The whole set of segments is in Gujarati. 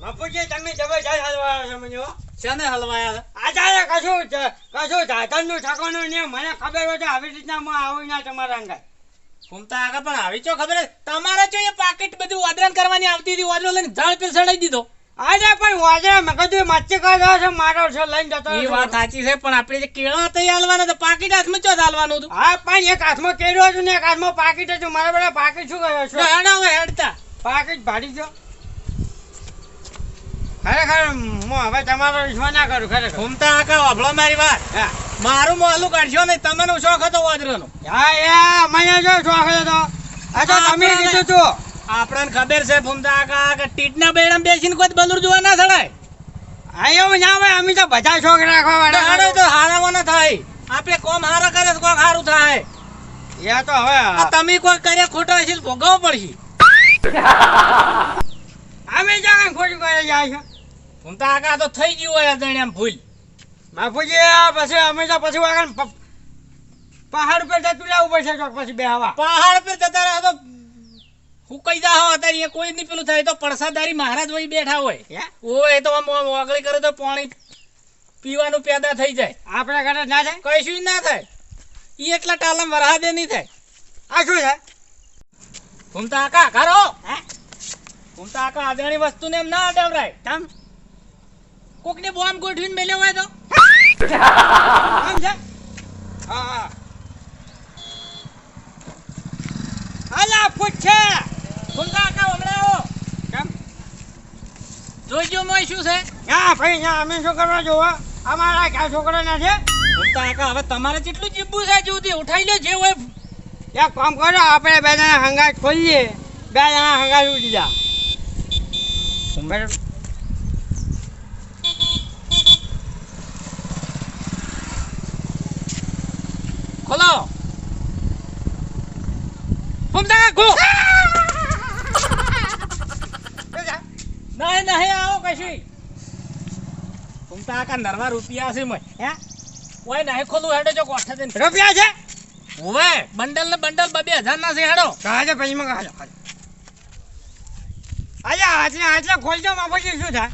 બાપુજી તમે જબરજસ્ત હલવાયો છો મને. શાને હલવાયા આચાર્ય કશું કશું ધાધનનું ઠકાણું નહીં મને ખબર હોય તો આવી રીતના હું આવું ના તમારા અંગાત. ઘૂમતા આગળ પણ આવી ચો ખબર? તમારે જો એ પાકીટ બધું વાદરાન કરવાની આવતી હતી વાદરો લઈને ઝાડ પર સડાઈ દીધો. આજે પણ વાજરા મેં કીધું મચ્છી કાઢો છે મારો છે લઈને જતો એ વાત સાચી છે પણ આપણે જે કેળો હતા એ હાલવાના હતા પાકીટ હાથમાં ચો હાલવાનું હતું? હા પણ એક હાથમાં કેળું હતું ને એક હાથમાં પાકીટ હતું મારા બધા પાકીટ શું કર્યો છે? હેડો હવે હેડતા. પાકીટ ભાડી ગયો ખરેખર હું હવે તમારો વિશ્વાસ ના કરું ખરેખર. ઘૂમતા આગળ વાભળો મારી વાત. મારું મોલું કાઢશો નહીં તમને શોખ હતો વાદરોનો હા મને જો શોખ હતો. તો તમે કીધું તું. આપણને ખબર છે ઘૂમતા આગળ કે ટીટના બેડમ બેસીને કોઈ બલુર જોવા ના સડાય હા એવું ના હોય અમે તો બધા શોખ રાખવા વાળા તો હારામાં ના થાય. આપણે કોમ હારા કરે તો કોક હારું થાય. એ તો હવે તમે કોઈ કરે ખોટા હશે ભોગવવો પડશે. અમે જ્યાં ખોટું કરે જાય છે ઘૂમતા આગા તો થઈ ગયું હોય અજાણ્યા આમ ભૂલ. બાપુજી પછી અમે તો પછી વાગણ પહાડ પર જતું રહેવું પડશે પછી બે હવા. પહાડ પર જતા રહ્યા તો હુકાઈ જા હો અત્યારે કોઈ નહીં પેલું થાય તો પડસાદારી મહારાજ વહી બેઠા હોય. હે? એ તો આમ ઓગળી કરે તો પાણી પીવાનું પેદા થઈ જાય. આપણા ઘરે ના થાય કશું ના થાય. એ એટલા ટાલમ વરહાદે નહીં થાય. આ શું છે? ઘૂમતા આકા કરો હે? ઘૂમતા આકા આદરણી વસ્તુને એમ ના અડાવરાય. તમ? કોકને બોમ્બ ગોઠવીને મેલ્યો હોય તો? આમ હા હા. અલા પૂછે ઘૂમતા આકા હમણાં આવો કેમ? જોઈજો મોય શું છે? હા ભાઈ ના અમે શું કરવા જોવા અમારા ક્યાં છોકરા ના છે. ઘૂમતા આકા હવે તમારે જેટલું જીબ્બુ છે જુદી ઉઠાઈ લો જે હોય. એક કામ કરો આપણે બે જણા હંગાર ખોલીએ. બે જણા હંગાર ઉડી જા બરાબર ખોલો આકા ખો નહીં નહીં આવો કશી. ઘૂમતા કા નરવા રૂપિયા છે મોય. હે? ઓય નહીં ખોલું હેડો જો કોઠે દે રૂપિયા છે? ઓવે બંડલ ને બંડલ બબે હજાર ના છે હેડો. કાજે પછી મગ હાલો આયા આટલે આટલે ખોલજો માં પછી શું થાય?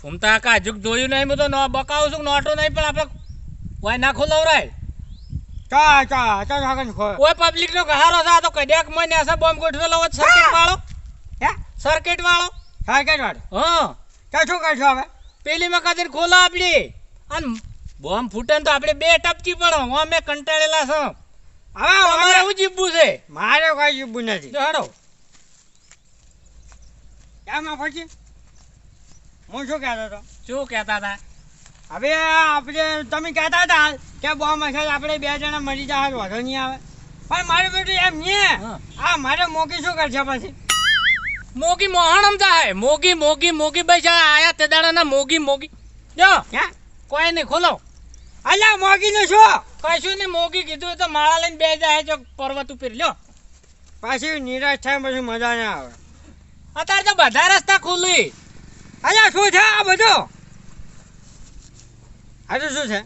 ઘૂમતા કા હજુ જોયું નહીં હું તો ન બકાવું છું નોટો નહીં પણ આપણે ઓય ના ખોલાવરાય. ચા ચા ચા ઓય પબ્લિક નો ગહારો છે આ તો કડ્યાક મને હશે બોમ્બ ગોઠવેલો હોય સર્કિટ વાળો. હે? સર્કિટ વાળો. સાયકલ વાળો? હા. તો શું કરશો હવે? પેલી મકાન ખોલો આપડી. અને બોમ્બ ફૂટે તો આપણે બે ટપકી પડો. અમે કંટાળેલા છો. હવે અમારે હું છે? મારે કઈ જીવવું નથી. હેડો. એમાં પછી હું શું કહેતો હતો? શું કહેતા હતા? હવે આપણે તમે કહેતા હતા કે બોમ્બ હશે આપણે બે જણા મરી જાય વાંધો નહીં આવે. પણ મારે બેટું એમ નહીં આ મારે મોકી શું કરશે પછી? મોગી મોહણમ થાય મોગી મોગી મોગી ભાઈ જા આયા તે દાડાના મોગી મોગી. જો હે? કોઈ નહીં ખોલો. અલ્યા મોગી નું શું? કશું નહીં મોગી કીધું તો માળા લઈને બે જાય જો પર્વત ઉપર. લ્યો. પાછી નિરાશ થાય પછી મજા ના આવે. અત્યારે તો બધા રસ્તા ખુલ્લી. અલ્યા શું છે આ બધું? આ તો શું છે?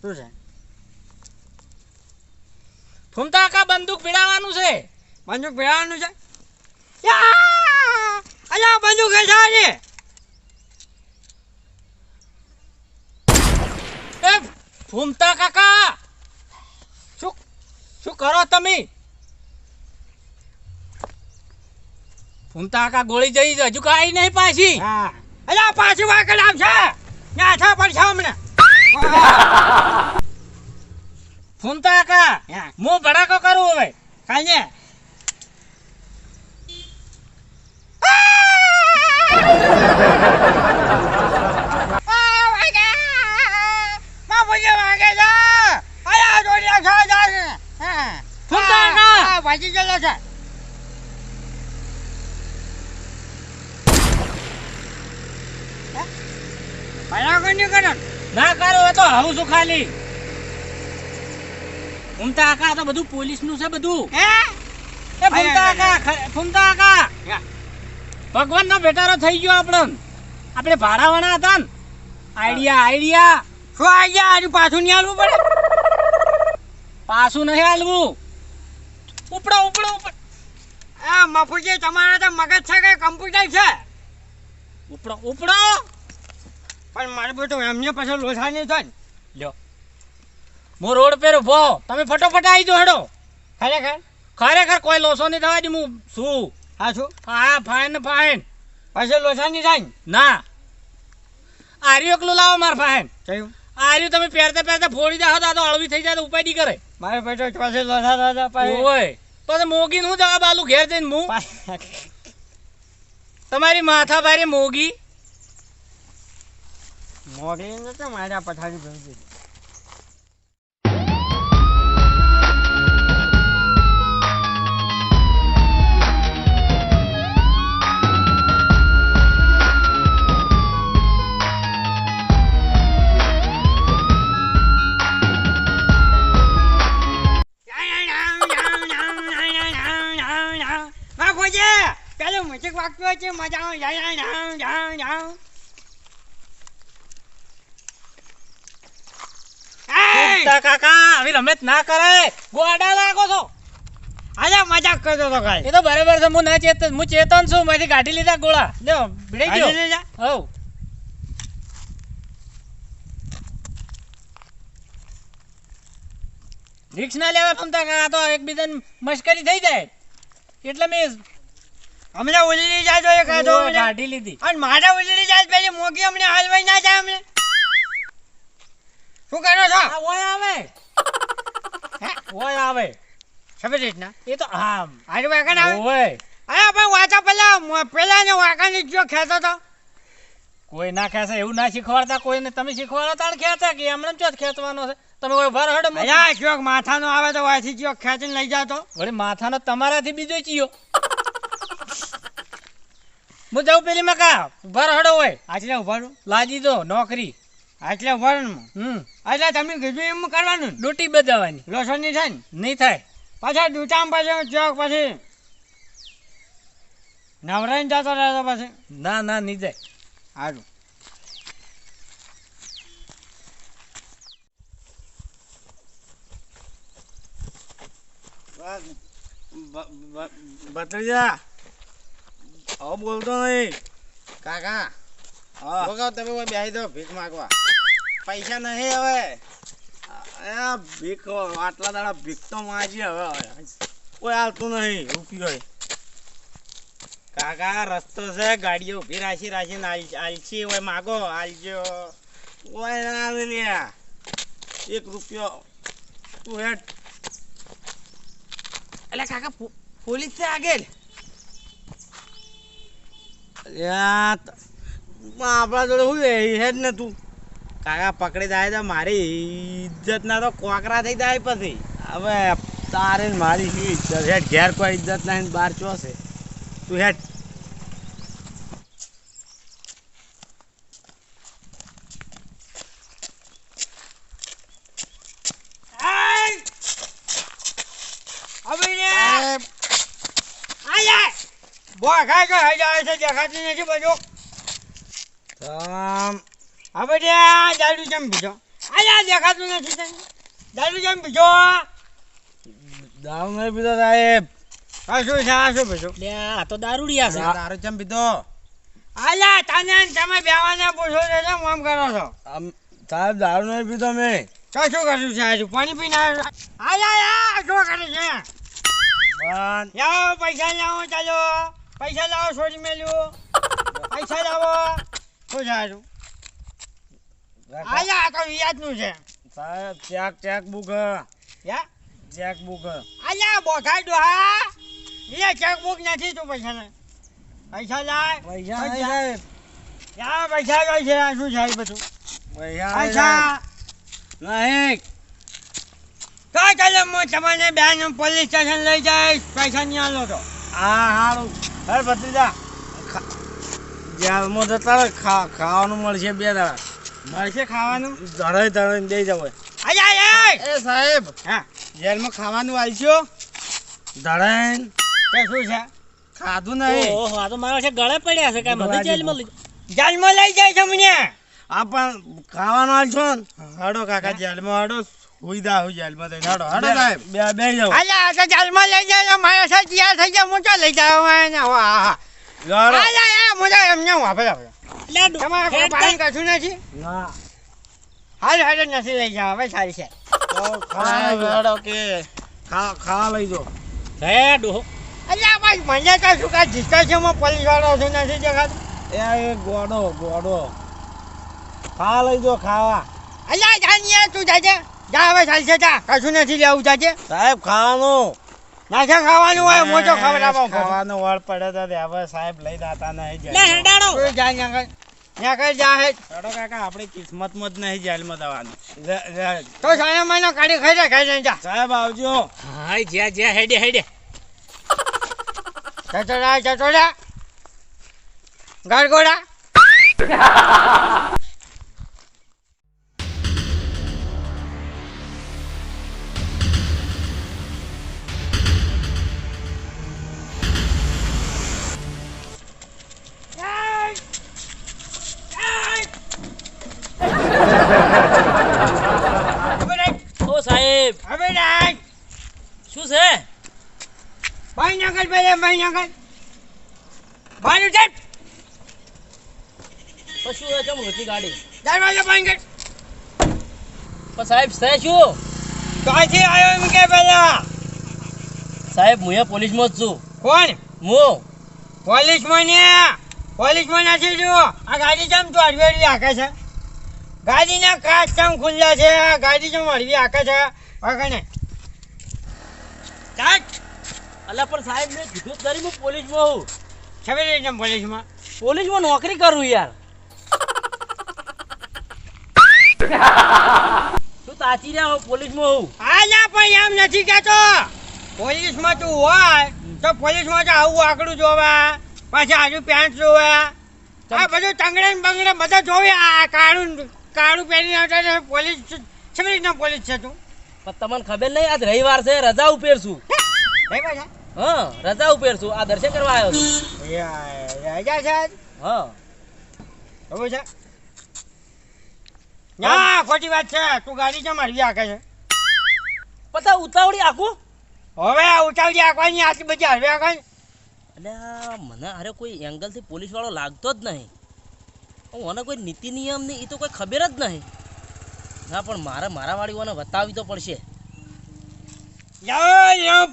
શું છે? ફૂમતા બંદૂક ભીડાવાનું છે. બંદૂક ભેળવાનું છે? અલ્યા બંદૂક હે સારી એ ફૂમતા કાકા! શું શું કરો તમે? ફૂમતા કાકા ગોળી જઈ હજુ કાંઈ નહીં પાછી. હા. અલ્યા પાછી વાકડ આવશે ના થા પડશે હમણાં. ફૂમતા કાકા હા. હું ભડાકો કરું હવે. કાંઈ ફૂમતા કાકા ભાજી ગયેલો છે બરાબર નહીં કરો ના કરો એ તો ખાલી. ફૂમતા કાકા તો બધું પોલીસનું છે બધું. હે? એ ફૂમતા કાકા ફૂમતા કાકા. ભગવાન નો ભેટારો થઈ ગયો આપણો આપણે ભાડાવાળા હતા ને. Idea idea. શું આઈડિયા? હજુ પાછું નહીં હાલવું પડે? પાછું નહીં હાલવું. ઉપડો ઉપડો ઉપડો. આ મફુજી તમારા તો મગજ છે કે કમ્પ્યુટર છે? ઉપડો ઉપડો. પણ મારે બધું એમને પાછળ લોસા નહીં થાય. લ્યો. હું રોડ પર ઊભો. તમે ફટોફટ આવી જો હેડો. ખરેખર? ખરેખર કોઈ લોસો નહીં થવા દે હું શું? હા શું? હા ફાઇન ફાઈન પછી લોસા નહીં થાય ના. આર્યું એકલું લાવો માર ફાઇન. થયું આર્યું તમે પહેરતા પહેરતા ફોડી દો તો અળવી થઈ જાય તો ઉપાય નહીં કરે. મારે પેટો પછી લોસા થતા પછી. ઓય. પછી મોગી હું જવાબ આલું ઘેર જઈને હું. તમારી માથા ભારે મોગી. મોગલી ને તો મારા પથારી ભરી દીધી પેલું મ્યુઝિક વાગતું હોય છે મજા આવે કાકા આવી રમત ના કરે. ગોડા લાગો છો. મજાક કરતો તો કાંઈ. એ તો બરાબર છે હું ના ચેતન હું ચેતન છું માંથી કાઢી લીધા ગોળા. લ્યો ભીડાઈ ગયો. હવ. રિક્સ ના લેવા ફમતા કાકા તો એકબીજાને મશ્કરી થઈ જાય. એટલે મેં હમણાં ઉલડી જાય તો એ ખાધો કાઢી લીધી. અને મારે ઉલડી જાય પેલી મોગી અમને હલવાઈ ના જાય અમને. શું કરો છો? આ ઓય આવે. હે? ઓય આવે. સમજ રીતના? એ તો હા આજે વાંકા ના આવે? ઓય અરે પણ વાચા પેલા મ- પેલા ને વાંકા ને જો ખેતો તો. કોઈ ના ખેસે એવું ના શીખવાડતા? કોઈને તમે શીખવાડો તાણ ખેતા કે એમને ચોથ ખેતવાનો છે? તમે કોઈ ભર હડ મજા ચોક માથાનો આવે તો વાંચી ચોક ખેંચીને લઈ જાતો. વળી માથાનો તમારાથી બીજો ચિયો. હું જાઉં પેલી મકા? ભર હડો હોય. આજે ઉભાડું લાજી દો નોકરી. આટલે હું. હમ. એટલે તમે કીધું એમ કરવાનું? ડૂટી બજાવવાની લોસણ નહીં થાય ને? નહીં થાય. પાછા દૂતામ પછી ચોક પછી. નવરાઈને જતો રહેતો પછી. ના ના નહીં જાય. સારું ભત્રીજા. હવે બોલતો નહીં. કાકા હા. તમે બેસી દો ભીખ માગવા. પૈસા નહીં હવે. ભીખ આટલા દાડા ભીખ તો માજી હવે કોઈ આવતું નહીં રૂપિયો કાકા રસ્તો છે ગાડીઓ ઊભી રાખી રાખીને આલછી હોય માગો આલજો. કોઈ ના લ્યા એક રૂપિયો તું હેઠ. એટલે કાકા પોલીસ છે આગળ? આપણા જોડે શું હેડ ને તું? કાકા પકડી જાય તો મારી ઇજ્જત ના તો કોકરા થઈ જાય પછી. હવે તારે મારી શું ઇજ્જત? હેઠ ઘેર કોઈ ઇજ્જત નહીં ને બહાર ચોસે તું હેઠ Ai! હવે ને ખાય કે હઈ જાય છે દેખાતું નથી બધું. તમ હવે તે આ દારૂ જેમ પીધો. આયા દેખાતું નથી તને? દારૂ જેમ પીધો? દારૂ નહીં પીધો સાહેબ. આ શું છે? આ શું પીધું? લે આ તો દારૂડિયા છે. દારૂ પીધો. આયા તને તમે બેવાને પૂછો કેમ આમ કરો છો? સાહેબ દારૂ નહીં પીધો મેં. તો શું કર્યું છે આજુ? પાણી પીને આયા આયા શું કરે છે? લાવો પૈસા લાવો ચાલો. પૈસા લાવો છોડી મેલ્યું પૈસા લાવો. શું છે આજુ? આયા તો વ્યાજનું છે. સાહેબ ચેક ચેક બુક યા? ચેક બુક અલ્યા બોખાઈ હા. એ ચેકબુક નથી તું પૈસા ને પૈસા લાય. પૈસા નહીં સાહેબ યા પૈસા કઈ છે આ શું છે આ બધું? પૈસા નહીં સાહેબ. તો ચાલો હું તમને બેન પોલીસ સ્ટેશન લઈ જઈશ પૈસા નહીં આલો તો? હા હારું. હર ભત્રીજા. ખા- જેલમાં જતા ખાવાનું મળશે બે દાડા. મળશે ખાવાનું? ધરાય ધરાય દઈ જાવ એ એ સાહેબ! હા જેલમાં ખાવાનું આલશો? ધરાય તે શું છે? ખાધું નહીં. ઓહો આ તો મારા છે ગળે પડ્યા છે કાંઈ મને જેલમાં લઈ જાલમાં. લઈ જાય છે મને આ પણ ખાવાનું આલશો હાડો હડો કાકા જેલમાં હડો. હુઈ દા હુઈ જેલમાં થઈને. હાડો હાડો સાહેબ. બે બે જાવ અલ્યા આ તો જાલમાં લઈ જાય મારા સાથે તૈયાર થઈ ગયા હું તો લઈ જાવ હા હા મોજા એમને હું આપણે આપણે તમારે કોઈ પાણી કશું નથી? ના. હાલ હાલ નથી લઈ જવા હવે સારી છે. તો ખાવા હેડો કે. ખા ખા લઈ જો હે ડોહો અલ્યા ભાઈ મને તો શું કાંઈ ડિસ્કશનમાં પોલીસ વાળો છે નથી દેખાતો? એ એ ગોડો ગોડો. ખા લઈ જો ખાવા. અલ્યા જાનીએ તું જાજે. જા હવે ચાલશે જા. કશું નથી લેવું જાજે. સાહેબ ખાવાનું. નાખે ખાવાનું હોય મોટો ખવડાવો ખાવાનું વળ પડે તો હવે સાહેબ લઈ જતા નહીં જાય. હેડાડો. આગળ. ત્યાં આગળ જા હે. હેડો કાકા આપણી કિસ્મતમાં જ નહીં જેલમાં જવાનું. તો સાને મને કાઢી ખાઈ જા ખાઈ જા જા. સાહેબ આવજો. હાય જ્યાં જ્યાં હેડે હેડે. ચટોડા ચટોડા ગરગોડા કેમ હતી ગાડી. દરવાજા કર પણ સાહેબ છે શું? ક્યાંથી આવ્યો એમ કે પેલા? સાહેબ હું એ પોલીસમાં જ છું. કોણ? હું. પોલીસ ને? પોલીસમાં નથી જુઓ આ ગાડી કેમ તો અડવેડી આખે છે? ગાડીના કાચ કેમ ખુલ્લા છે? આ ગાડી કેમ અડવી હાકે છે? વગણે કાચ? અલા પણ સાહેબ મેં કીધું ખરી હું પોલીસમાં હું છબી પોલીસમાં? પોલીસમાં નોકરી કરું યાર. શું તાચી રહ્યા પોલીસ પોલીસમાં હું આલા પણ એમ નથી કહેતો. પોલીસમાં તું હોય તો પોલીસમાં તો આવું આકડું જોવે પાછા આજુ પેન્ટ જોવે. આ બધું તંગડે બંગડે બધા જોવે. આ કાળું કાળું પહેરીને આવતા પોલીસ છબી રીતના પોલીસ છે તું? પણ તમને ખબર નહીં આજ રવિવાર છે રજા ઉપર છું નહીં પાછા? હા રજા ઉપેરશું. આ દર્શન કરવા આવ્યો છું. રજા છે હા. ખબર છે? ના ખોટી વાત છે. તું ગાડી કેમ હરવી આખે છે? પતા ઉતાવળી આખું? હવે ઉતાવળી આખવાની આટલી બધી હરવી આખે અલ્યા મને અરે કોઈ એંગલથી પોલીસ વાળો લાગતો જ નહીં. મને કોઈ નીતિ નિયમ નહીં એ તો કોઈ ખબર જ નહીં. ના પણ મારે મારા વાળીઓને બતાવી તો પડશે.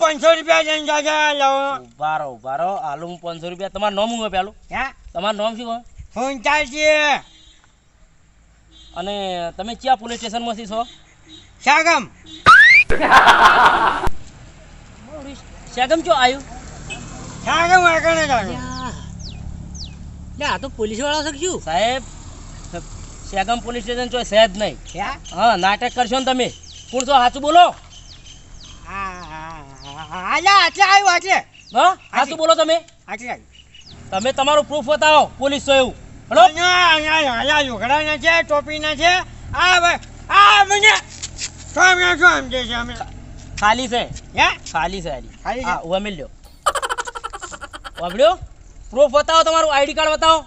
પાંચસો રૂપિયા જઈને જાજા લો ઊભા રહો આલુ પાંચસો રૂપિયા. તમારું નામ હું પેલું? હા? તમારું નામ શું ફોન ચાલશે અને તમે ક્યાં પોલીસ સ્ટેશનમાંથી છો? શાગમ. શેગમ ચો આવ્યું? શાગમ આગળ જાણો આ તો પોલીસવાળા શકશું સાહેબ શેગમ પોલીસ સ્ટેશન ચો છે નહીં. ક્યાં? હા નાટક કરશો ને તમે. કોણ છો? સાચું બોલો. આલા આટલે આવ્યું આટલે. હા સાચું બોલો તમે. આટલે તમે તમારું પ્રૂફ બતાવો. પોલીસ છો એવું. આલા છે ટોપીના છે આ આ મને તો અમે છે અમે ખાલી છે હે ખાલી છે? ખાલી હા ઊભા મિલ વાપડ્યો પ્રૂફ બતાવો તમારું આઈડી કાર્ડ બતાવો.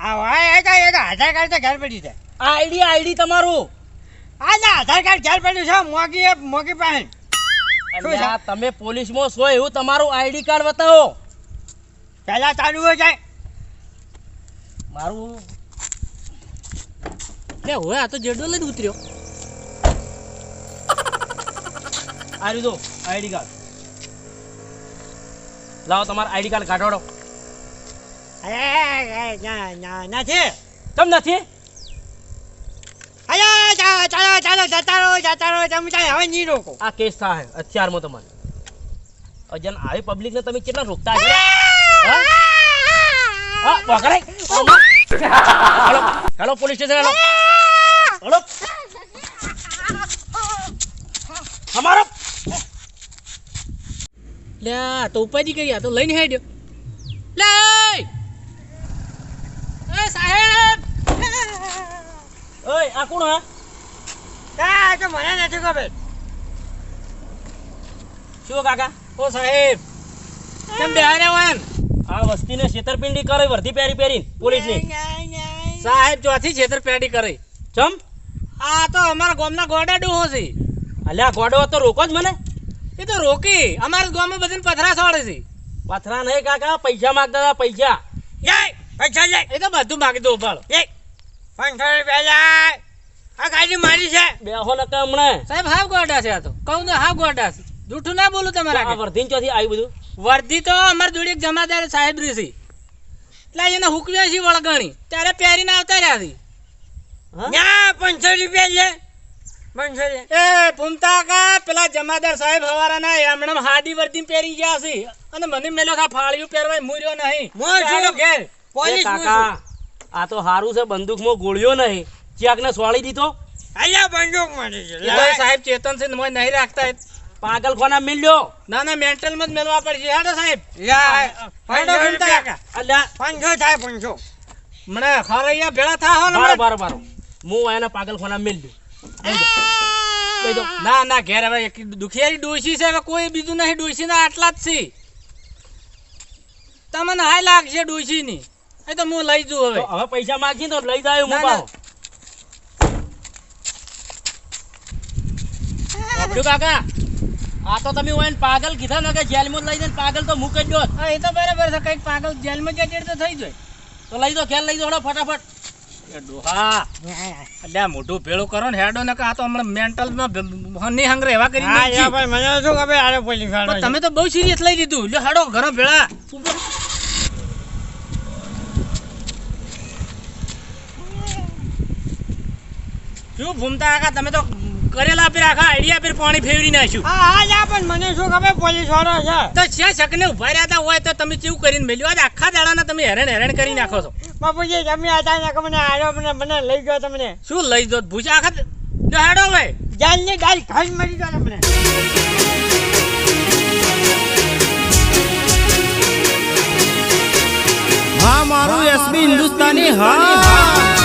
આ વાય એ તો એ તો આધાર કાર્ડ તો ઘર પડી છે. આ આઈડી આઈડી તમારું. આ ના આધાર કાર્ડ ઘેર પડ્યું છે મોગી મોગી પાસે તમે પોલીસમાં છો એવું તમારું આઈડી કાર્ડ બતાવો. પહેલાં ચાલુ હોય જાય. મારું લે હોય આ તો જેડો લઈને ઉતર્યો. આ રીતો આઈડી કાર્ડ. લાવો તમારું આઈડી કાર્ડ કાઢવાડો. નથી. કેમ નથી? ચાલો ચાલો જતા રહો જતા રહો તમે હવે નહીં રોકો. આ કેસ થાય અત્યારમાં તમારે. અજન આવી પબ્લિકને તમે કેટલા રોકતા છો હા? હા પકડાય hello hello police station hello. Hello. અમારો. લે તો ઉપાધી કરી આ તો લઈને હેડ્યો. લે એ સાહેબ. ઓય આ કોણ હા? કા તો મને નથી ખબર. શું કાકા? ઓ સાહેબ. કેમ બેહાર્યા હોય આ વસ્તીને છેતરપિંડી કરે વર્ધી પહેરી પહેરીને પોલીસની. સાહેબ ચોથી છેતરપિંડી કરે. ચમ? આ તો અમારા ગામના ગોડા ડોહો છે. અલ્યા ગોડો તો રોકો જ મને. એ તો રોકી. અમારા ગામમાં બધાને પથરા સોડે છે. પથરા નહીં કાકા પૈસા માંગતા હતા પૈસા. જાય પૈસા જાય. એ તો બધું માગી દો ઉપાડો. એ. પાંચસો રૂપિયા જાય. આ ગાડી મારી છે. બેહો ને કે હમણે. સાહેબ હાવ ગોડા છે આ તો. કહું તો હાવ ગોડા છે. જૂઠું ના બોલું તમારા. વર્ધીન ચોથી આવ્યું બધું? વર્ધી તો અમાર જોડી એક જમાદાર સાહેબ રીસી એટલે એને હુકવ્યા છે વળગણી. ત્યારે પહેરીને આવતા રહ્યા છે. ના પાંચસો રૂપિયા લે. પાંચસો એ ભૂમતા કા પેલા જમાદાર સાહેબ હવારાના એમણે હાડી વર્દી પહેરી ગયા છે. અને મને મેલો કા ફાળિયું પહેરવાય મૂર્યો નહીં. મૂર્યો ઘેર. પોલીસ કાકા આ તો હારું છે બંદૂકમાં ગોળ્યો નહીં. ને સોળી દીધો? અલ્યા બંદૂક મારી છે. સાહેબ ચેતન છે મોય નહીં રાખતા. પાગલ ખોના મિલ્યો ના ના મેન્ટલમાં જ મેળવા પડશે. હેડો સાહેબ. હેડો કાકા અલ્યા. પાંચસો થાય પાંચસો. મને ખરૈયા ભેળા થા હો બારો બારો બારો હું એને પાગલ ખોના મિલ્યો ના ના ઘેર હવે એક દુખિયારી ડોસી છે હવે કોઈ બીજું નહીં. ડોસી ના આટલા જ છે. તમને હાય લાગશે ડોસી ની એ તો હું લઈ જઉં હવે. હવે પૈસા માંગી તો લઈ જાય હું ના, કાકા આ તો તમે હોય પાગલ કીધા ને કે જેલમાં લઈ દે પાગલ તો મૂકી દો હા એ તો બરાબર છે. કંઈક પાગલ જેલમાં જતી તો થઈ જાય. તો લઈ દો ઘેર લઈ દો હડો ફટાફટ. એ ડોહા અલ્યા મોઢું ભેળું કરો ને હેડો ને આ તો હમણાં મેન્ટલમાં નહીં હંગરે એવા કરી હા ભાઈ મને શું ખબર આરે પોલીસ વાળો તમે તો બહુ સિરિયસ લઈ લીધું. લ્યો હેડો ઘરો ભેળા. શું ભૂમતા કાકા તમે તો કરેલા પર આખા આઈડિયા પર પાણી ફેરવી નાખ્યું. હા હા જા પણ મને શું ખબર પોલીસ વાળો છે? તો છે શકને ઊભા રહ્યા હતા હોય તો તમે ચીવ કરીને મેલ્યું? આજ આખા દાડાના તમે હેરાન હેરાન કરી નાખો છો. બાપુજી તમે હતા ને કે મને આડો મને મને લઈ ગયો તમને? શું લઈ દો ભૂજ આખા જો હેડો હવે. જાલની દાલ ખાઈ મરી ગયો તમને. હા મારું એસબી હિન્દુસ્તાની હા.